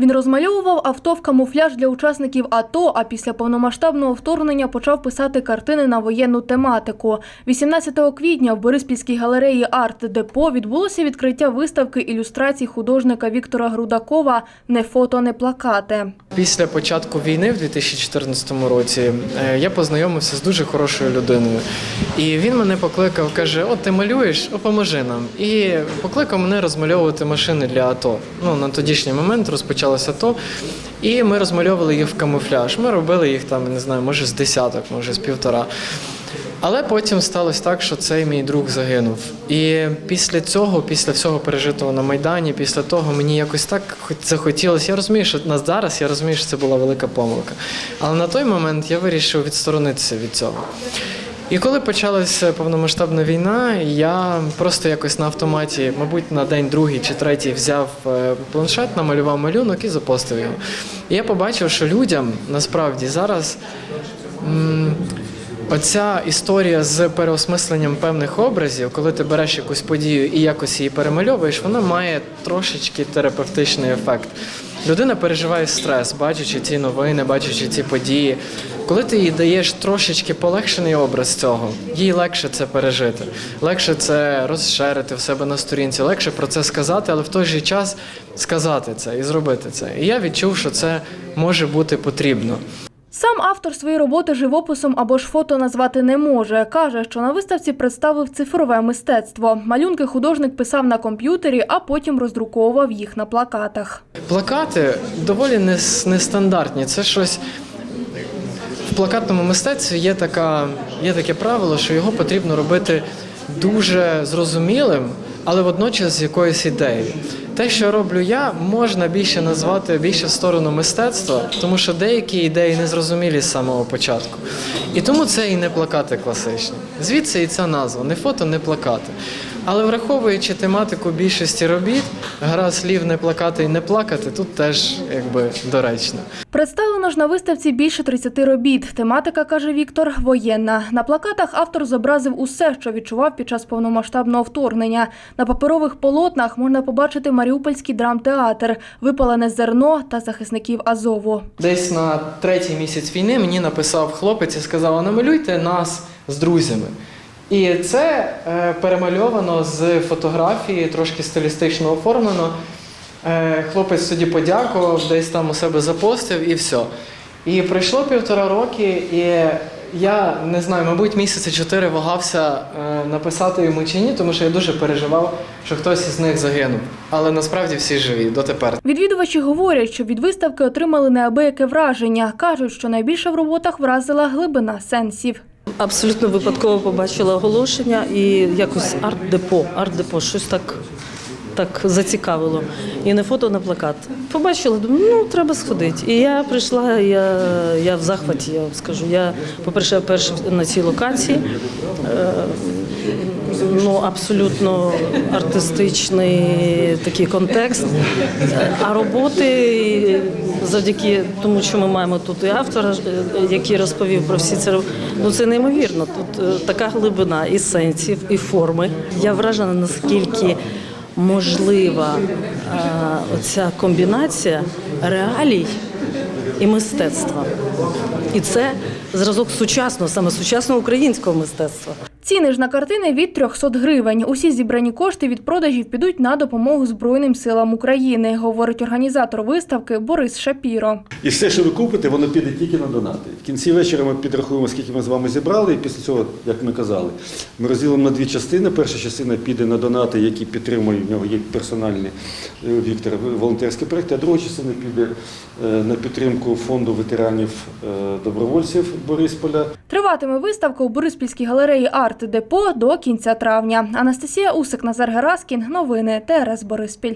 Він розмальовував авто в камуфляж для учасників АТО, а після повномасштабного вторгнення почав писати картини на воєнну тематику. 18 квітня в Бориспільській галереї «Арт-Депо» відбулося відкриття виставки ілюстрацій художника Віктора Грудакова «Не фото, не плакати». Після початку війни в 2014 році е, я познайомився з дуже хорошою людиною. І він мене покликав, каже: От ти малюєш, о, поможи нам. І покликав мене розмальовувати машини для АТО. Ну, на тодішній момент розпочалося АТО. І ми розмальовували їх в камуфляж. Ми робили їх там, не знаю, може з десяток, може з півтора. Але потім сталося так, що цей мій друг загинув. І після цього, після всього пережитого на Майдані, після того мені якось так захотілося. Я розумію, що на зараз я розумію, що це була велика помилка. Але на той момент я вирішив відсторонитися від цього. І коли почалася повномасштабна війна, я просто якось на автоматі, мабуть, на день другий чи третій взяв е, планшет, намалював малюнок і запостив його. І я побачив, що людям насправді зараз. м, Оця історія з переосмисленням певних образів, коли ти береш якусь подію і якось її перемальовуєш, вона має трошечки терапевтичний ефект. Людина переживає стрес, бачачи ці новини, бачачи ці події. Коли ти їй даєш трошечки полегшений образ цього, їй легше це пережити, легше це розширити в себе на сторінці, легше про це сказати, але в той же час сказати це і зробити це. І я відчув, що це може бути потрібно. Сам автор свої роботи живописом або ж фото назвати не може. Каже, що на виставці представив цифрове мистецтво. Малюнки художник писав на комп'ютері, а потім роздруковував їх на плакатах. Плакати доволі нестандартні. Це щось в плакатному мистецтві є, така, є таке правило, що його потрібно робити дуже зрозумілим, але водночас з якоюсь ідеєю. Те, що роблю я, можна більше назвати більше в сторону мистецтва, тому що деякі ідеї не зрозумілі з самого початку. І тому це і не плакати класичні. Звідси і ця назва не фото, не плакати. Але враховуючи тематику більшості робіт, гра слів не плакати і не плакати тут теж якби доречно. Представлено ж на виставці більше 30 робіт. Тематика, каже Віктор, воєнна. На плакатах автор зобразив усе, що відчував під час повномасштабного вторгнення. На паперових полотнах можна побачити Маріупольський драмтеатр, випалене зерно та захисників Азову. Десь на третій місяць війни мені написав хлопець і сказав: «А намалюйте нас з друзями. І це е, перемальовано з фотографії, трошки стилістично оформлено. Е, хлопець тоді подякував, десь там у себе запостив і все. І пройшло півтора роки, і я не знаю, мабуть, місяці чотири вагався е, написати йому чи ні, тому що я дуже переживав, що хтось із них загинув. Але насправді всі живі дотепер. Відвідувачі говорять, що від виставки отримали неабияке враження. Кажуть, що найбільше в роботах вразила глибина сенсів. Абсолютно випадково побачила оголошення і якось арт-депо, арт-депо, щось так, так зацікавило. І не фото, на плакат. Побачила, думаю, ну треба сходити. І я прийшла, я, я в захваті, я вам скажу. Я, по-перше, перша на цій локації. Е, Ну, абсолютно артистичний такий контекст. А роботи завдяки тому, що ми маємо тут і автора, який розповів про всі це, ну це неймовірно. Тут е, така глибина і сенсів, і форми. Я вражена, наскільки можлива е, оця комбінація реалій і мистецтва. І це зразок сучасного, саме сучасного українського мистецтва. Ціни ж на картини від 300 гривень. Усі зібрані кошти від продажів підуть на допомогу Збройним силам України, говорить організатор виставки Борис Шапіро. І все, що ви купите, воно піде тільки на донати. В кінці вечора ми підрахуємо, скільки ми з вами зібрали, і після цього, як ми казали, ми розділимо на дві частини. Перша частина піде на донати, які підтримують в нього є персональні е, Віктор волонтерські проекти, а друга частина піде е, на підтримку фонду ветеранів е, добровольців Борисполя. Триватиме виставка у Бориспільській галереї «Арт-Депо» до кінця травня. Анастасія Усик, Назар Гераскін. Новини ТРС Бориспіль.